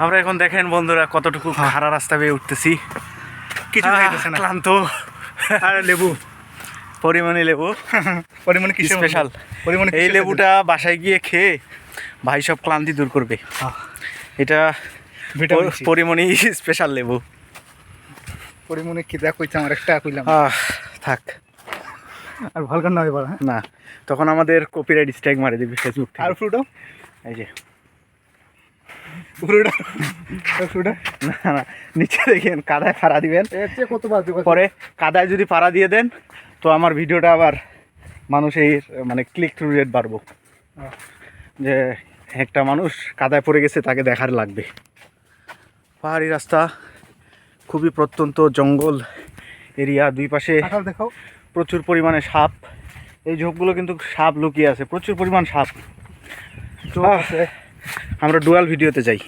আমরা এখন দেখেন বন্ধুরা কতটুকু খাড়া রাস্তা বেয়ে উঠতেছি। কিছু খাইতেছে না। ক্লান্ত। আর লেবু? পরিমাণে লেবু। পরিমাণে কি স্পেশাল। পরিমাণে এই লেবুটা বাসায় গিয়ে খেয়ে ভাই সব ক্লান্তি দূর করবে। এটা ভিটামিন প- পরিমণি স্পেশাল লেবু। পরিমাণে কি দেখ কইছে আমার একটা কইলাম। থাক। আর ভালো না এবার হ্যাঁ? না তখন আমাদের কপিরাইট স্ট্রাইক মারি দিবে ফেসবুক আর ফ্রুটও এই যে। না না নিচে দেখেন কাদায় ফাড়া দিবেন। পরে কাদায় যদি পাড়া দিয়ে দেন তো আমার ভিডিওটা আবার মানুষের মানে ক্লিক থ্রু রেট বাড়বো। যে একটা মানুষ কাদায় পড়ে গেছে তাকে দেখার লাগবে। পাহাড়ি রাস্তা খুবই প্রত্যন্ত জঙ্গল এরিয়া দুই পাশে দেখাও। প্রচুর পরিমাণে সাপ। এই ঝোপগুলো কিন্তু সাপ লুকিয়ে আছে প্রচুর পরিমাণ সাপ। চোখ আছে। আমরা ডুয়াল ভিডিওতে যাই।